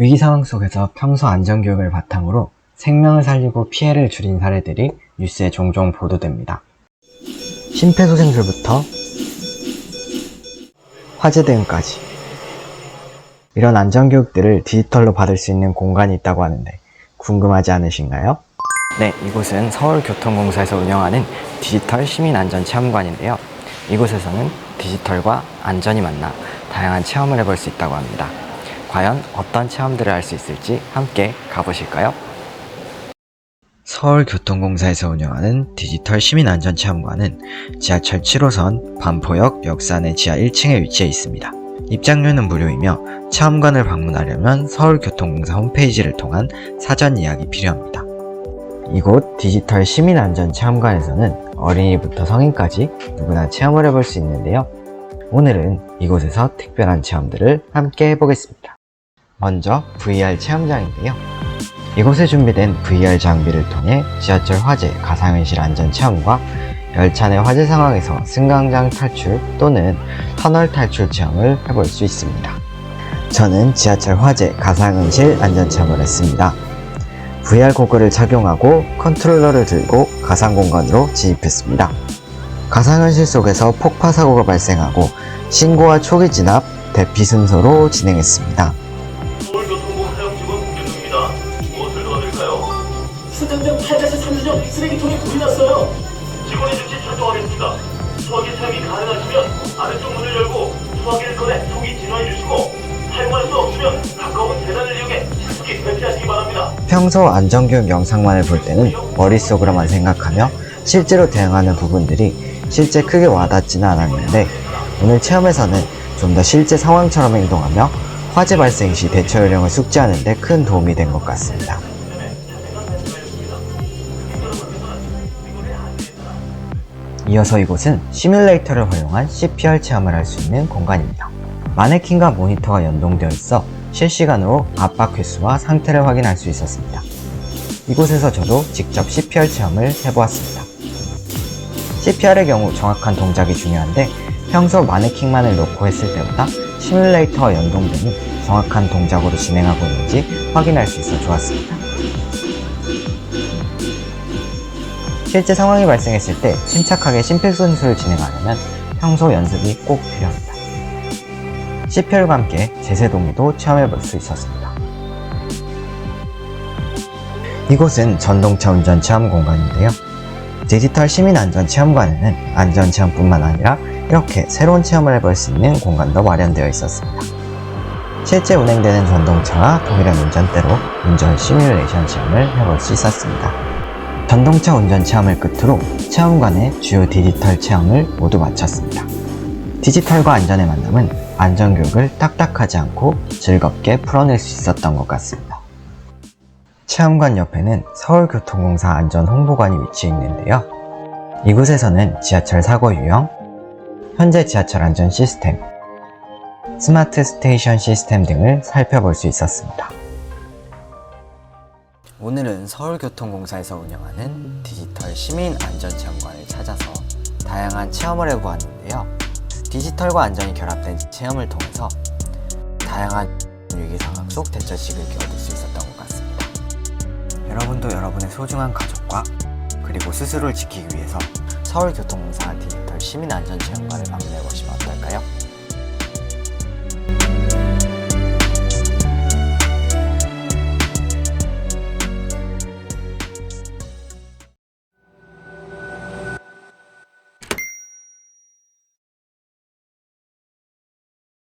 위기 상황 속에서 평소 안전교육을 바탕으로 생명을 살리고 피해를 줄인 사례들이 뉴스에 종종 보도됩니다. 심폐소생술부터 화재 대응까지 이런 안전교육들을 디지털로 받을 수 있는 공간이 있다고 하는데 궁금하지 않으신가요? 네, 이곳은 서울교통공사에서 운영하는 디지털 시민안전체험관인데요. 이곳에서는 디지털과 안전이 만나 다양한 체험을 해볼 수 있다고 합니다. 과연 어떤 체험들을 할 수 있을지 함께 가보실까요? 서울교통공사에서 운영하는 디지털 시민안전체험관은 지하철 7호선 반포역 역산의 지하 1층에 위치해 있습니다. 입장료는 무료이며 체험관을 방문하려면 서울교통공사 홈페이지를 통한 사전 예약이 필요합니다. 이곳 디지털 시민안전체험관에서는 어린이부터 성인까지 누구나 체험을 해볼 수 있는데요. 오늘은 이곳에서 특별한 체험들을 함께 해보겠습니다. 먼저 VR 체험장인데요. 이곳에 준비된 VR 장비를 통해 지하철 화재 가상현실 안전 체험과 열차 내 화재 상황에서 승강장 탈출 또는 터널 탈출 체험을 해볼 수 있습니다. 저는 지하철 화재 가상현실 안전 체험을 했습니다. VR 고글을 착용하고 컨트롤러를 들고 가상 공간으로 진입했습니다. 가상현실 속에서 폭파 사고가 발생하고 신고와 초기 진압, 대피 순서로 진행했습니다. 수정장 8-3주점 쓰레기통에 불이 났어요. 직원의 즉시 출동하겠습니다. 수화기 사용이 가능하시면 아래쪽 문을 열고 수화기를 꺼내 속이 진화해 주시고 사용할 수 없으면 가까운 계단을 이용해 신속히 배치하시기 바랍니다. 평소 안전교육 영상만을 볼 때는 머릿속으로만 생각하며 실제로 대응하는 부분들이 실제 크게 와닿지는 않았는데 오늘 체험에서는 좀 더 실제 상황처럼 행동하며 화재 발생 시 대처 요령을 숙지하는 데 큰 도움이 된 것 같습니다. 이어서 이곳은 시뮬레이터를 활용한 CPR 체험을 할 수 있는 공간입니다. 마네킹과 모니터가 연동되어 있어 실시간으로 압박 횟수와 상태를 확인할 수 있었습니다. 이곳에서 저도 직접 CPR 체험을 해보았습니다. CPR의 경우 정확한 동작이 중요한데 평소 마네킹만을 놓고 했을 때보다 시뮬레이터와 연동되니 정확한 동작으로 진행하고 있는지 확인할 수 있어 좋았습니다. 실제 상황이 발생했을 때 침착하게 심폐소생술을 진행하려면 평소 연습이 꼭 필요합니다. CPR과 함께 제세동의도 체험해볼 수 있었습니다. 이곳은 전동차 운전 체험 공간인데요. 디지털 시민 안전 체험관에는 안전 체험뿐만 아니라 이렇게 새로운 체험을 해볼 수 있는 공간도 마련되어 있었습니다. 실제 운행되는 전동차와 동일한 운전대로 운전 시뮬레이션 체험을 해볼 수 있었습니다. 전동차 운전 체험을 끝으로 체험관의 주요 디지털 체험을 모두 마쳤습니다. 디지털과 안전의 만남은 안전교육을 딱딱하지 않고 즐겁게 풀어낼 수 있었던 것 같습니다. 체험관 옆에는 서울교통공사 안전홍보관이 위치해 있는데요. 이곳에서는 지하철 사고 유형, 현재 지하철 안전 시스템, 스마트 스테이션 시스템 등을 살펴볼 수 있었습니다. 오늘은 서울교통공사에서 운영하는 디지털 시민 안전 체험관을 찾아서 다양한 체험을 해보았는데요. 디지털과 안전이 결합된 체험을 통해서 다양한 위기 상황 속 대처식을 얻을 수 있었던 것 같습니다. 여러분도 여러분의 소중한 가족과 그리고 스스로를 지키기 위해서 서울교통공사 디지털 시민 안전 체험관을 방문해 보시면 어떨까요?